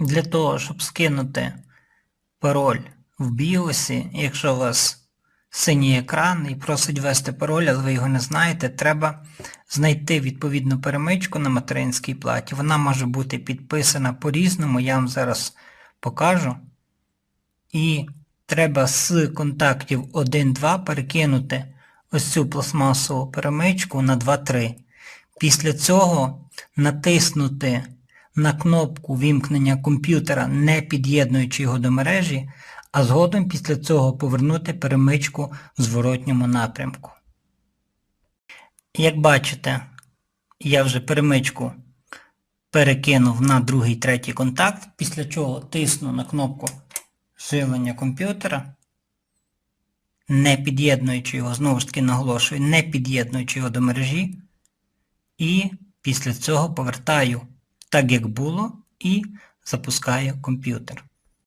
Для того, щоб скинути пароль в біосі, якщо у вас синій екран і просить ввести пароль, але ви його не знаєте, треба знайти відповідну перемичку на материнській платі. Вона може бути підписана по-різному, я вам зараз покажу. І треба з контактів 1.2 перекинути ось цю пластмасову перемичку на 2.3. Після цього натиснути на кнопку вімкнення комп'ютера, не під'єднуючи його до мережі, а згодом після цього повернути перемичку в зворотньому напрямку. Як бачите, я вже перемичку перекинув на другий третій контакт, після чого тисну на кнопку живлення комп'ютера, не під'єднуючи його, знову ж таки наголошую, не під'єднуючи його до мережі, і після цього повертаю так, як було, і запускає комп'ютер.